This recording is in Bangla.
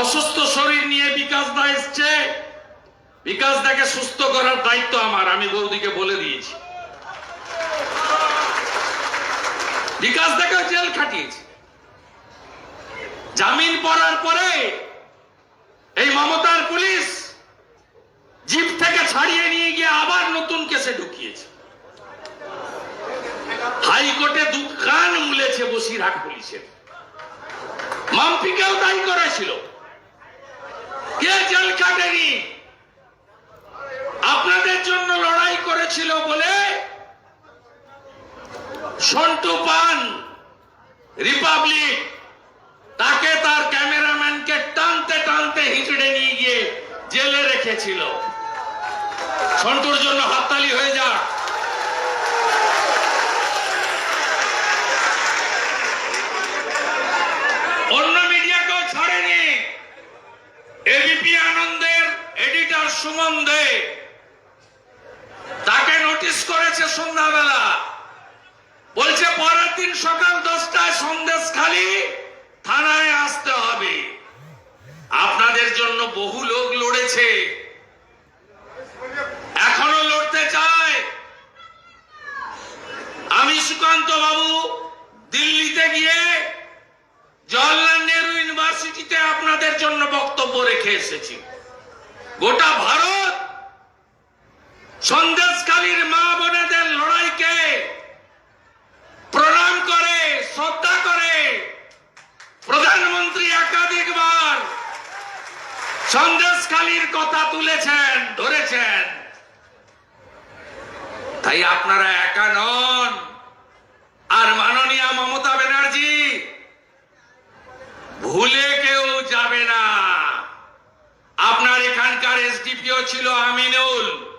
অসুস্থ শরীর নিয়ে বিকাশ দা এসছে। বিকাশ দাকে সুস্থ করার দায়িত্ব আমার, আমি বৌদিকে বলে দিয়েছি। বিকাশ দাকে জেল খাটিয়েছি। জামিন পড়ার পরে এই মমতার পুলিশ জিপ থেকে ছাড়িয়ে নিয়ে গিয়ে আবার নতুন কেসে ঢুকিয়েছে। হাইকোর্টে দু কান মুলেছে বসিরহাট পুলিশের। মাম্পিকেও দায়ী করেছিল কে জেল আপনাদের জন্য লড়াই করেছিল বলে সন্টু পান, রিপাবলিক, তাকে তার ক্যামেরাম্যানকে টানতে টানতে হিঁচড়ে নিয়ে গিয়ে জেলে রেখেছিল। সন্টুর জন্য হাততালি সুমন দে তাকে নোটিশ করেছে সন্ধ্যাবেলা। বলছে, পরের দিন সকাল দশটায় সন্দেশ খালি, থানায় আসতে হবে। আপনাদের জন্য বহু লোক লড়েছে। এখনও লড়তে চায়। আমি সুকান্ত বাবু, দিল্লিতে গিয়ে জওয়াহরলাল নেহরু ইউনিভার্সিটিতে আপনাদের জন্য বক্তব্য রেখে এসেছি। গোটা ভারত সন্দেশকালীর মা বোনেদের লড়াইকে প্রণাম করে, শ্রদ্ধা করে। প্রধানমন্ত্রী একাধিকবার সন্দেশখালীর কথা তুলেছেন, ধরেছেন। তাই আপনারা একা নন। আর মাননীয় মমতা ব্যানার্জি, ভুলে কেউ যাবে না। এসডিপিও ছিল আমিনুল।